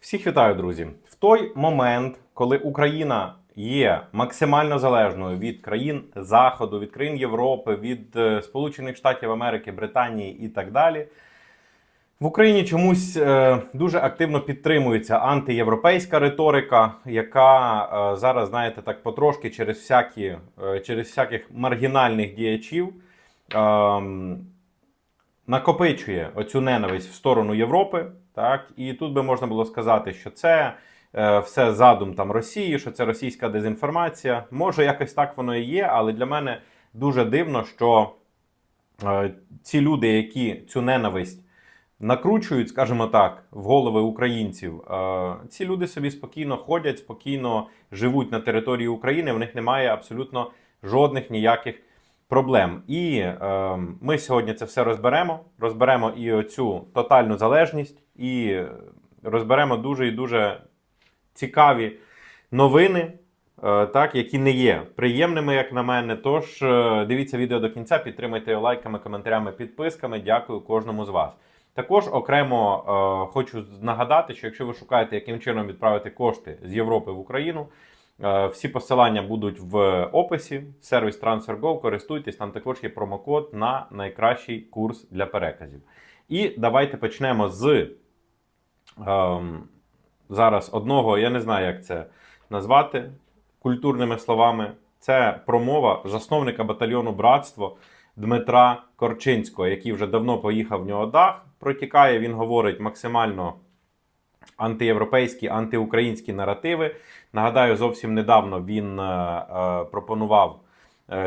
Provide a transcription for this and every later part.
Всіх вітаю, друзі! В той момент, коли Україна є максимально залежною від країн Заходу, від країн Європи, від е, Сполучених Штатів Америки, Британії і так далі, в Україні чомусь е, дуже активно підтримується антиєвропейська риторика, яка е, зараз, знаєте, так потрошки через всякі, е, через всяких маргінальних діячів. ем, накопичує оцю ненависть в сторону Європи. Так, і тут би можна було сказати, що це е, все задум там Росії, що це російська дезінформація. Може, якось так воно і є, але для мене дуже дивно, що е, ці люди, які цю ненависть накручують, скажімо так, в голови українців, е, ці люди собі спокійно ходять, спокійно живуть на території України. В них немає абсолютно жодних ніяких проблем. І е, ми сьогодні це все розберемо. Розберемо і оцю тотальну залежність, і розберемо дуже і дуже цікаві новини, е, так, які не є приємними, як на мене. Тож е, дивіться відео до кінця, підтримайте його лайками, коментарями, підписками. Дякую кожному з вас. Також окремо е, хочу нагадати, що якщо ви шукаєте, яким чином відправити кошти з Європи в Україну, Е, Всі посилання будуть в описі. Сервіс TransferGo, користуйтесь, там також є промокод на найкращий курс для переказів. І давайте почнемо з зараз одного, я не знаю, як це назвати культурними словами. Це промова засновника батальйону Братство Дмитра Корчинського, який вже давно поїхав в нього дах. Протікає, він говорить максимально антиєвропейські, антиукраїнські наративи. Нагадаю, зовсім недавно він е, е, пропонував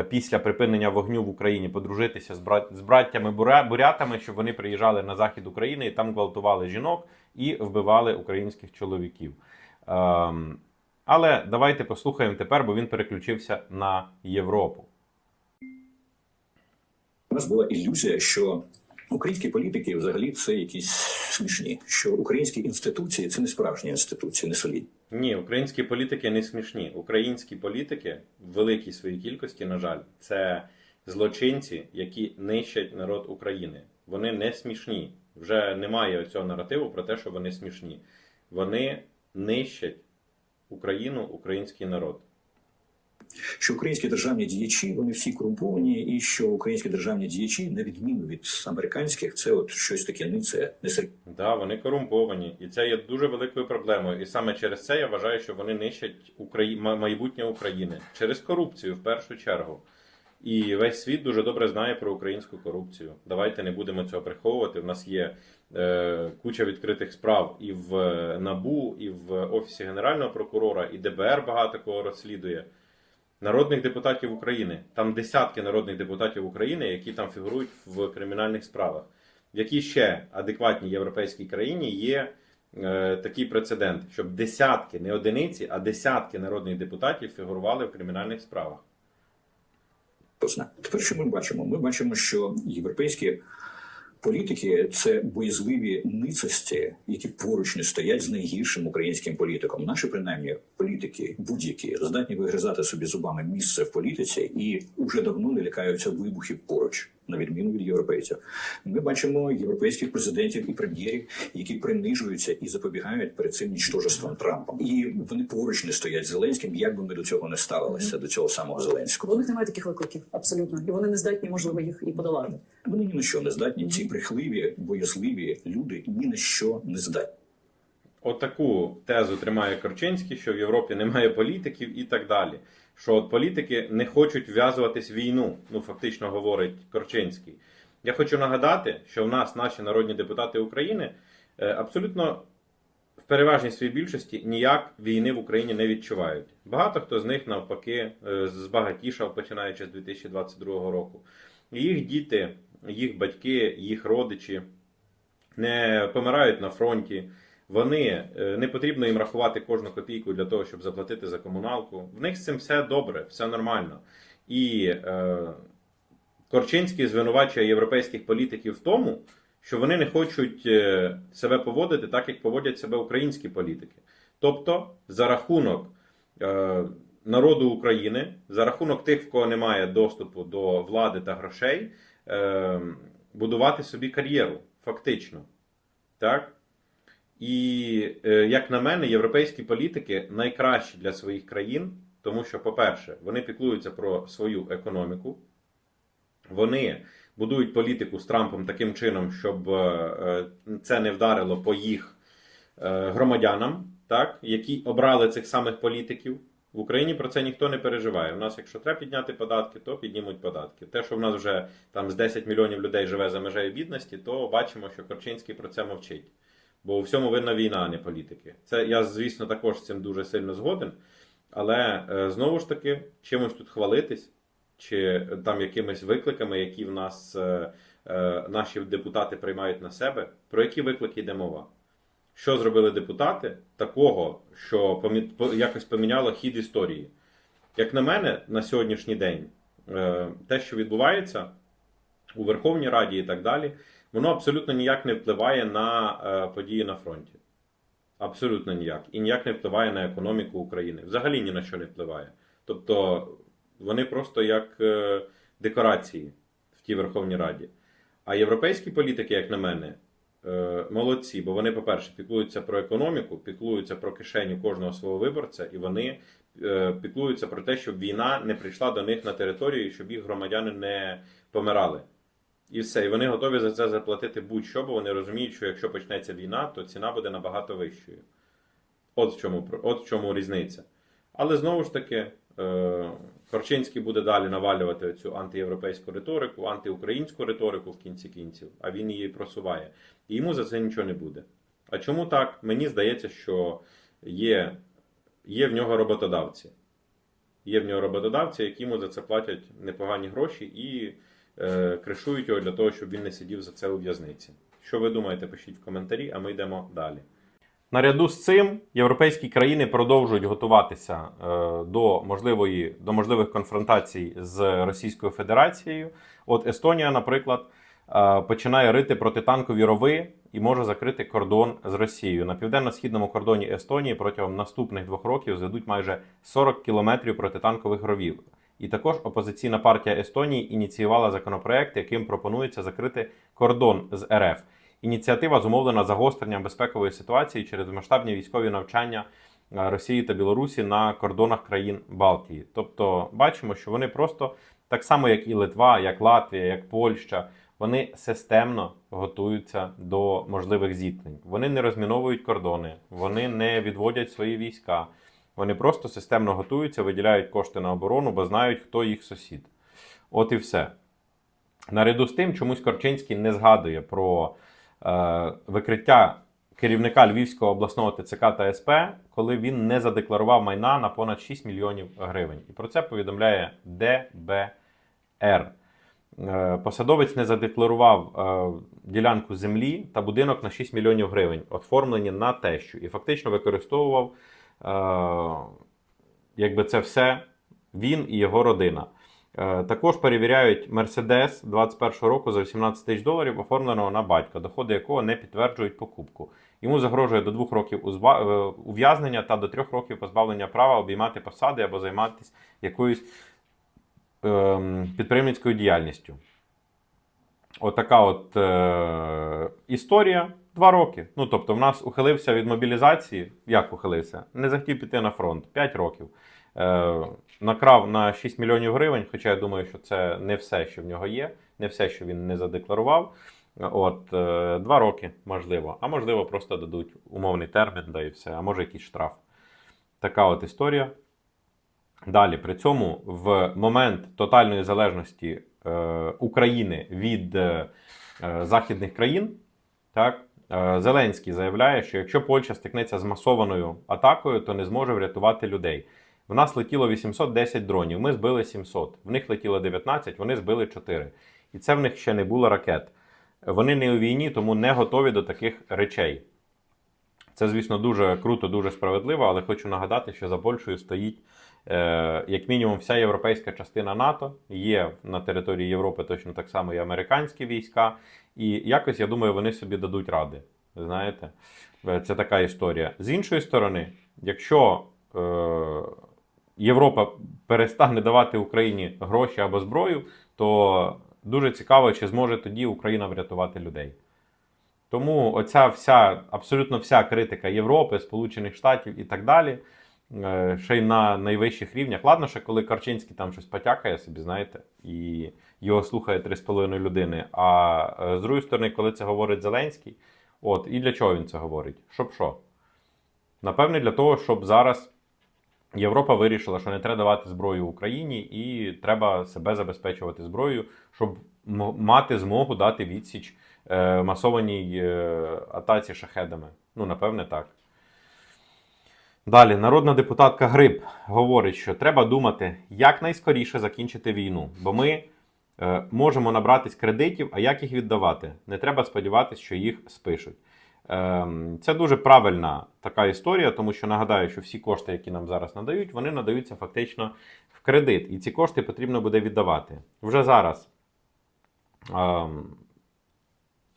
після припинення вогню в Україні подружитися з браттями бурятами, щоб вони приїжджали на захід України і там гвалтували жінок і вбивали українських чоловіків. Ем, але давайте послухаємо тепер, бо він переключився на Європу. У нас була ілюзія, що українські політики взагалі це якісь смішні, що українські інституції це не справжні інституції, не солідні. Ні, українські політики не смішні. Українські політики в великій своїй кількості, на жаль, це злочинці, які нищать народ України. Вони не смішні. Вже немає цього наративу про те, що вони смішні. Вони нищать Україну, український народ. Що українські державні діячі вони всі корумповані, і що українські державні діячі, на відміну від американських, це от щось таке не це не серйозне. Да, вони корумповані, і це є дуже великою проблемою. І саме через це я вважаю, що вони нищать Украї... майбутнє України через корупцію в першу чергу. І весь світ дуже добре знає про українську корупцію. Давайте не будемо цього приховувати. У нас є е, куча відкритих справ і в е, НАБУ, і в Офісі Генерального прокурора, і ДБР багато кого розслідує. Народних депутатів України. Там десятки народних депутатів України, які там фігурують в кримінальних справах. В якій ще адекватній європейській країні є е, такий прецедент, щоб десятки, не одиниці, а десятки народних депутатів фігурували в кримінальних справах. Тепер що ми бачимо? Ми бачимо, що європейські політики це боязливі ницості, які поруч не стоять з найгіршим українським політиком. Наші принаймні політики будь-які здатні вигризати собі зубами місце в політиці і уже давно не лякаються вибухів поруч. На відміну від європейців, ми бачимо європейських президентів і прем'єрів, які принижуються і запобігають перед цим нічтожеством Трампом. І вони поруч не стоять з Зеленським, як би ми до цього не ставилися, до цього самого Зеленського. У них немає таких викликів, абсолютно, і вони не здатні, можливо, їх і подолати. Вони ні на що не здатні. Ці брехливі, боязливі люди ні на що не здатні. Отаку тезу тримає Корчинський, що в Європі немає політиків і так далі. Що от політики не хочуть вв'язуватись в війну, ну фактично говорить Корчинський. Я хочу нагадати, що в нас наші народні депутати України е, абсолютно в переважній своїй більшості ніяк війни в Україні не відчувають. Багато хто з них навпаки е, збагатішав, починаючи з 2022 року. Їх діти, їх батьки, їх родичі не помирають на фронті. Вони е, не потрібно їм рахувати кожну копійку для того, щоб заплатити за комуналку. В них з цим все добре, все нормально. І е, Корчинський звинувачує європейських політиків в тому, що вони не хочуть е, себе поводити так, як поводять себе українські політики. Тобто, за рахунок е, народу України, за рахунок тих, в кого немає доступу до влади та грошей, е, будувати собі кар'єру, фактично. Так? І, е, як на мене, європейські політики найкращі для своїх країн, тому що, по-перше, вони піклуються про свою економіку, вони будують політику з Трампом таким чином, щоб е, е, це не вдарило по їх громадянам, так, які обрали цих самих політиків. В Україні про це ніхто не переживає. У нас, якщо треба підняти податки, то піднімуть податки. Те, що в нас вже там з 10 мільйонів людей живе за межею бідності, то бачимо, що Корчинський про це мовчить. Бо у всьому винна війна, а не політики. Це я, звісно, також з цим дуже сильно згоден. Але е, знову ж таки, чимось тут хвалитись, чи там якимись викликами, які в нас е, е, наші депутати приймають на себе, про які виклики йде мова? Що зробили депутати такого, що якось поміняло хід історії? Як на мене, на сьогоднішній день те, що відбувається у Верховній Раді і так далі, воно абсолютно ніяк не впливає на е, події на фронті. Абсолютно ніяк. І ніяк не впливає на економіку України. Взагалі ні на що не впливає. Тобто вони просто як е, декорації в тій Верховній Раді. А європейські політики, як на мене, е, молодці, бо вони, по-перше, піклуються про економіку, піклуються про кишеню кожного свого виборця, і вони піклуються про те, щоб війна не прийшла до них на територію, щоб їх громадяни не помирали. І все, і вони готові за це заплатити будь-що, бо вони розуміють, що якщо почнеться війна, то ціна буде набагато вищою. От в чому, от в чому різниця. Але знову ж таки, е, Корчинський буде далі навалювати цю антиєвропейську риторику, антиукраїнську риторику в кінці кінців, а він її просуває. І йому за це нічого не буде. А чому так? Мені здається, що є, є в нього роботодавці. Є в нього роботодавці, які йому за це платять непогані гроші і кришують його для того, щоб він не сидів за це у в'язниці. Що ви думаєте, пишіть в коментарі, а ми йдемо далі. Наряду з цим європейські країни продовжують готуватися е, до можливої до можливих конфронтацій з Російською Федерацією. От Естонія, наприклад, е, починає рити протитанкові рови і може закрити кордон з Росією. На південно-східному кордоні Естонії протягом наступних двох років зведуть майже 40 кілометрів протитанкових ровів. І також опозиційна партія Естонії ініціювала законопроект, яким пропонується закрити кордон з РФ. Ініціатива зумовлена загостренням безпекової ситуації через масштабні військові навчання е, Росії та Білорусі на кордонах країн Балтії. Тобто, бачимо, що вони просто так само, як і Литва, як Латвія, як Польща, вони системно готуються до можливих зіткнень. Вони не розміновують кордони, вони не відводять свої війська. Вони просто системно готуються, виділяють кошти на оборону, бо знають, хто їх сусід. От і все. Наряду з тим, чомусь Корчинський не згадує про е, викриття керівника Львівського обласного ТЦК та СП, коли він не задекларував майна на понад 6 мільйонів гривень. І про це повідомляє ДБР. Е, Посадовець не задекларував е, ділянку землі та будинок на 6 мільйонів гривень, оформлені на тещу, і фактично використовував якби це все він і його родина. Е, Також перевіряють Мерседес 21 року за 18 тисяч доларів, оформленого на батька, доходи якого не підтверджують покупку. Йому загрожує до двох років узба- е, ув'язнення та до трьох років позбавлення права обіймати посади або займатися якоюсь ем, підприємницькою діяльністю. Отака от е, історія. Два роки. Ну тобто, в нас ухилився від мобілізації. Як ухилився? Не захотів піти на фронт. 5 років. Е, накрав на 6 мільйонів гривень, хоча я думаю, що це не все, що в нього є, не все, що він не задекларував. От, е, два роки, можливо. А можливо, просто дадуть умовний термін, да і все, а може якийсь штраф. Така от історія. Далі, при цьому в момент тотальної залежності е, України від е, е, західних країн, так, Зеленський заявляє, що якщо Польща стикнеться з масованою атакою, то не зможе врятувати людей. В нас летіло 810 дронів, ми збили 700. В них летіло 19, вони збили 4. І це в них ще не було ракет. Вони не у війні, тому не готові до таких речей. Це, звісно, дуже круто, дуже справедливо, але хочу нагадати, що за Польщею стоїть е, як мінімум вся європейська частина НАТО. Є на території Європи точно так само і американські війська. І якось, я думаю, вони собі дадуть ради. Знаєте, Е, це така історія. З іншої сторони, якщо е, Європа перестане давати Україні гроші або зброю, то дуже цікаво, чи зможе тоді Україна врятувати людей. Тому оця вся, абсолютно вся критика Європи, Сполучених Штатів і так далі, е, ще й на найвищих рівнях. Ладно, ще коли Карчинський там щось потякає собі, знаєте, і його слухає 3,5 людини. А е, з другої сторони, коли це говорить Зеленський, от і для чого він це говорить? Щоб що? Напевне, для того, щоб зараз Європа вирішила, що не треба давати зброю Україні, і треба себе забезпечувати зброєю, щоб мати змогу дати відсіч е, масованій е, атаці шахедами. Ну, напевне, так. Далі, народна депутатка Гриб говорить, що треба думати, як найскоріше закінчити війну, бо ми е, можемо набратись кредитів, а як їх віддавати? Не треба сподіватися, що їх спишуть. Ем, Це дуже правильна така історія, тому що нагадаю, що всі кошти, які нам зараз надають, вони надаються фактично в кредит, і ці кошти потрібно буде віддавати. Вже зараз ем,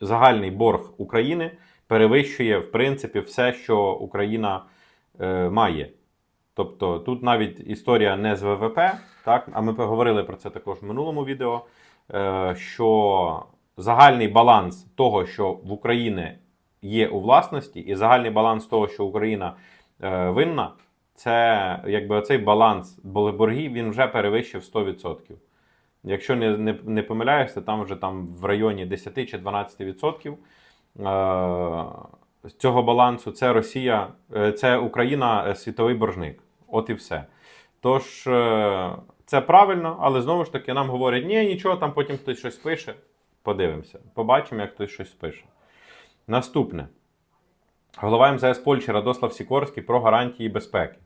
загальний борг України перевищує, в принципі, все, що Україна е, має. Тобто тут навіть історія не з ВВП, так, а ми поговорили про це також в минулому відео. е, Що загальний баланс того, що в Україні є у власності, і загальний баланс того, що Україна е, винна, це якби оцей баланс боргів він вже перевищив 100%. Якщо не, не, не помиляюся, там вже там в районі 10 чи 12% е, з цього балансу це Росія, е, це Україна е, світовий боржник. От і все. Тож це правильно, але знову ж таки нам говорять, ні, нічого, там потім хтось щось пише. Подивимося. Побачимо, як хтось щось пише. Наступне. Голова МЗС Польщі Радослав Сікорський про гарантії безпеки.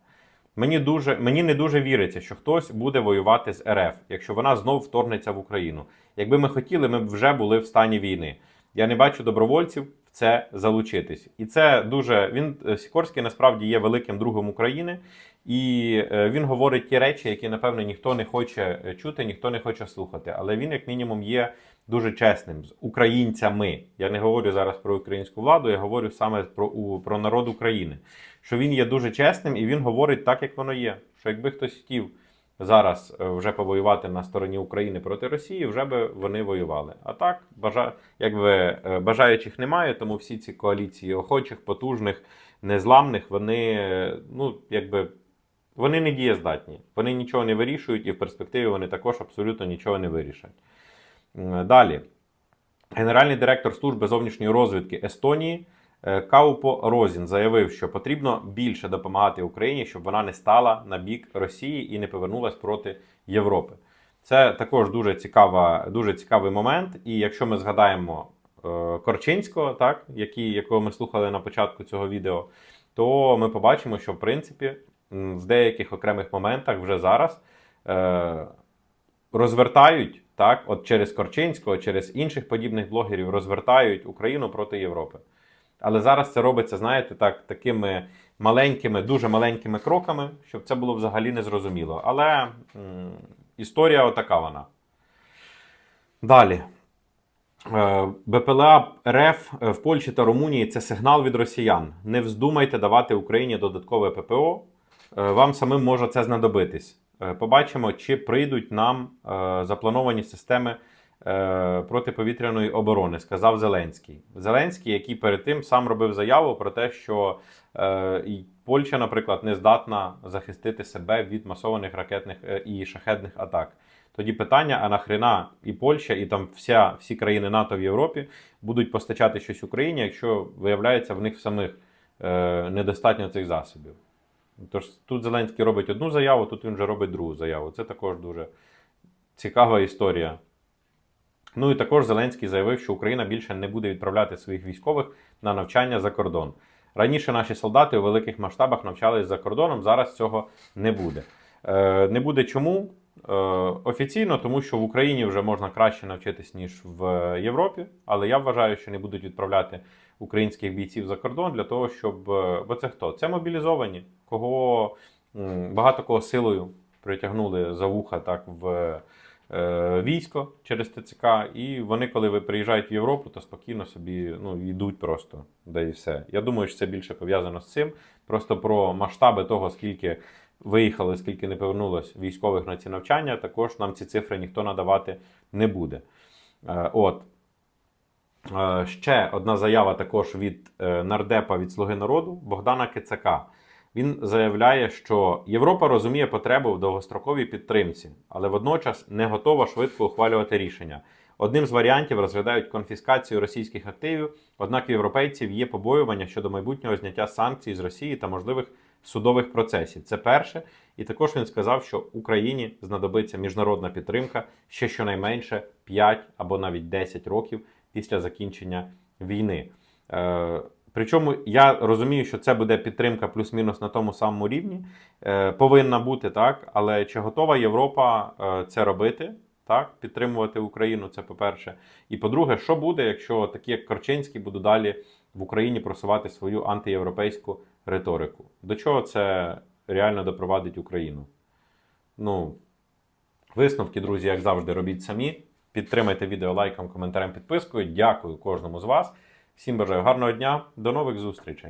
Мені, дуже, мені не дуже віриться, що хтось буде воювати з РФ, якщо вона знов вторгнеться в Україну. Якби ми хотіли, ми б вже були в стані війни. Я не бачу добровольців в це залучитись. І це дуже він е, Сікорський насправді є великим другом України, і е, він говорить ті речі, які напевно ніхто не хоче е, чути, ніхто не хоче слухати. Але він, як мінімум, є дуже чесним з українцями. Я не говорю зараз про українську владу, я говорю саме про, у, про народ України. Що він є дуже чесним і він говорить так, як воно є. Що якби хтось хотів зараз е, вже повоювати на стороні України проти Росії, вже би вони воювали. А так, бажа... якби е, бажаючих немає, тому всі ці коаліції охочих, потужних, незламних, вони е, ну, якби. Вони не дієздатні, вони нічого не вирішують, і в перспективі вони також абсолютно нічого не вирішать. Далі. Генеральний директор служби зовнішньої розвідки Естонії е, Каупо Розін заявив, що потрібно більше допомагати Україні, щоб вона не стала на бік Росії і не повернулась проти Європи. Це також дуже цікава, дуже цікавий момент. І якщо ми згадаємо е, Корчинського, так, який, якого ми слухали на початку цього відео, то ми побачимо, що в принципі в деяких окремих моментах вже зараз е, розвертають так, от через Корчинського, через інших подібних блогерів розвертають Україну проти Європи. Але зараз це робиться, знаєте, так, такими маленькими, дуже маленькими кроками, щоб це було взагалі незрозуміло. Але м, історія отака вона. Далі. Е, БПЛА РФ в Польщі та Румунії це сигнал від росіян. Не вздумайте давати Україні додаткове ППО. Е, Вам самим може це знадобитись. Е, Побачимо, чи прийдуть нам е, заплановані системи е, протиповітряної оборони, сказав Зеленський. Зеленський, який перед тим сам робив заяву про те, що Польща, наприклад, не здатна захистити себе від масованих ракетних і шахедних атак. Тоді питання: а нахрена і Польща, і там вся, всі країни НАТО в Європі будуть постачати щось Україні, якщо виявляється в них самих недостатньо цих засобів. Тож тут Зеленський робить одну заяву, тут він вже робить другу заяву. Це також дуже цікава історія. Ну і також Зеленський заявив, що Україна більше не буде відправляти своїх військових на навчання за кордон. Раніше наші солдати у великих масштабах навчались за кордоном, зараз цього не буде. Е, не буде чому? Е, офіційно, тому що в Україні вже можна краще навчитись, ніж в Європі, але я вважаю, що не будуть відправляти українських бійців за кордон для того, щоб. е, Бо це хто? Це мобілізовані, кого багато кого силою притягнули за вуха так в е, військо через ТЦК, і вони, коли ви приїжджають в Європу, то спокійно собі ну, йдуть просто, да і все. Я думаю, що це більше пов'язано з цим. Просто про масштаби того, скільки виїхали, скільки не повернулось військових на ці навчання, також нам ці цифри ніхто надавати не буде. Е, От. Е, Ще одна заява також від е, нардепа від Слуги народу Богдана Кицака. Він заявляє, що Європа розуміє потребу в довгостроковій підтримці, але водночас не готова швидко ухвалювати рішення. Одним з варіантів розглядають конфіскацію російських активів, однак у європейців є побоювання щодо майбутнього зняття санкцій з Росії та можливих судових процесів. Це перше. І також він сказав, що Україні знадобиться міжнародна підтримка ще щонайменше 5 або навіть 10 років після закінчення війни. Е, причому я розумію, що це буде підтримка плюс-мінус на тому самому рівні. Е, повинна бути так, але чи готова Європа е, це робити? Так, підтримувати Україну, це по-перше. І по-друге, що буде, якщо такі як Корчинський будуть далі в Україні просувати свою антиєвропейську риторику? До чого це реально допровадить Україну? Ну, висновки, друзі, як завжди, робіть самі. Підтримайте відео лайком, коментарем, підпискою. Дякую кожному з вас. Всім бажаю гарного дня. До нових зустрічей.